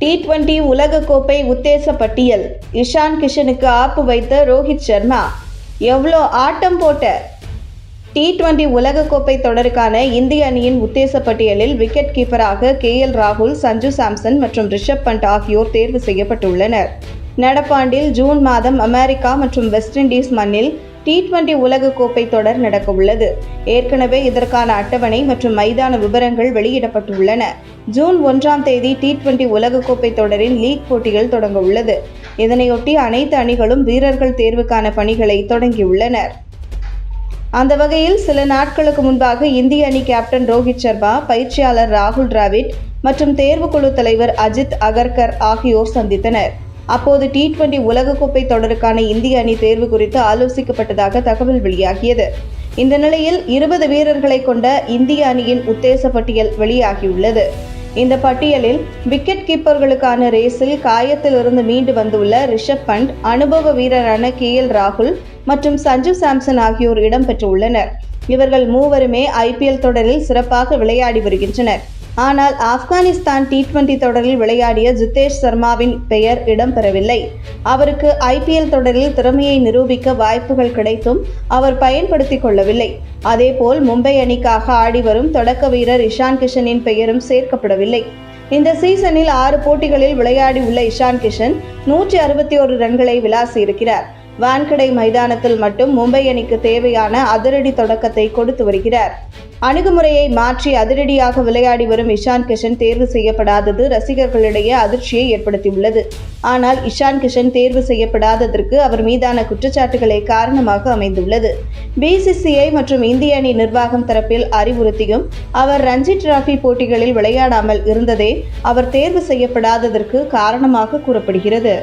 D twenty உலகக்கோப்பை உத்தேச பட்டியல் இஷான் கிஷனுக்கு ஆப்பு வைத்த ரோஹித் சர்மா. எவ்வளோ ஆட்டம் போட்ட டி டுவெண்டி உலகக்கோப்பை தொடருக்கான இந்திய அணியின் உத்தேச பட்டியலில் விக்கெட் கீப்பராக கே எல் ராகுல் சஞ்சு சாம்சன் மற்றும் ரிஷப் பண்ட் ஆகியோர் தேர்வு செய்யப்பட்டுள்ளனர். நடப்பாண்டில் ஜூன் மாதம் அமெரிக்கா மற்றும் வெஸ்ட் இண்டீஸ் மண்ணில் டி டுவெண்டி உலகக்கோப்பை தொடர் நடக்கவுள்ளது. ஏற்கனவே இதற்கான அட்டவணை மற்றும் மைதான விவரங்கள் வெளியிடப்பட்டுள்ளன. ஜூன் ஒன்றாம் தேதி டி டுவெண்டி உலகக்கோப்பை தொடரின் லீக் போட்டிகள் தொடங்க உள்ளது இதனையொட்டி அனைத்து அணிகளும் வீரர்கள் தேர்வுக்கான பணிகளை தொடங்கியுள்ளனர். அந்த வகையில் சில நாட்களுக்கு முன்பாக இந்திய அணி கேப்டன் ரோஹித் சர்மா பயிற்சியாளர் ராகுல் டிராவிட் மற்றும் தேர்வுக்குழு தலைவர் அஜித் அகர்கர் ஆகியோர் சந்தித்தனர். அப்போது டி டுவெண்டி உலகக்கோப்பை தொடருக்கான இந்திய அணி தேர்வு குறித்து ஆலோசிக்கப்பட்டதாக தகவல் வெளியாகியது. இந்த நிலையில் இருபது வீரர்களை கொண்ட இந்திய அணியின் உத்தேச பட்டியல் வெளியாகியுள்ளது. இந்த பட்டியலில் விக்கெட் கீப்பர்களுக்கான ரேஸில் காயத்திலிருந்து மீண்டு வந்துள்ள ரிஷப் பண்ட் அனுபவ வீரரான கே எல் ராகுல் மற்றும் சஞ்சு சாம்சன் ஆகியோர் இடம்பெற்றுள்ளனர். இவர்கள் மூவருமே ஐபிஎல் தொடரில் சிறப்பாக விளையாடி வருகின்றனர். ஆனால் ஆப்கானிஸ்தான் டி டுவெண்டி தொடரில் விளையாடிய ஜிதேஷ் சர்மாவின் பெயர் இடம்பெறவில்லை. அவருக்கு ஐபிஎல் தொடரில் திறமையை நிரூபிக்க வாய்ப்புகள் கிடைத்தும் அவர் பயன்படுத்திக் கொள்ளவில்லை. அதேபோல் மும்பை அணிக்காக ஆடி வரும் தொடக்க வீரர் இஷான் கிஷனின் பெயரும் சேர்க்கப்படவில்லை. இந்த சீசனில் ஆறு போட்டிகளில் விளையாடி உள்ள இஷான் கிஷன் நூற்றி அறுபத்தி ஒரு ரன்களை விளாசியிருக்கிறார். வான்கடை மைதானத்தில் மட்டும் மும்பை அணிக்கு தேவையான அதிரடி தொடக்கத்தை கொடுத்து வருகிறார். அணுகுமுறையை மாற்றி அதிரடியாக விளையாடி வரும் இஷான் கிஷன் தேர்வு செய்யப்படாதது ரசிகர்களிடையே அதிர்ச்சியை ஏற்படுத்தியுள்ளது. ஆனால் இஷான் கிஷன் தேர்வு செய்யப்படாததற்கு அவர் மீதான குற்றச்சாட்டுகளே காரணமாக அமைந்துள்ளது. பிசிசிஐ மற்றும் இந்திய அணி நிர்வாகம் தரப்பில் அறிவுறுத்தியும் அவர் ரஞ்சி டிராபி போட்டிகளில் விளையாடாமல் இருந்ததே அவர் தேர்வு செய்யப்படாததற்கு காரணமாக கூறப்படுகிறது.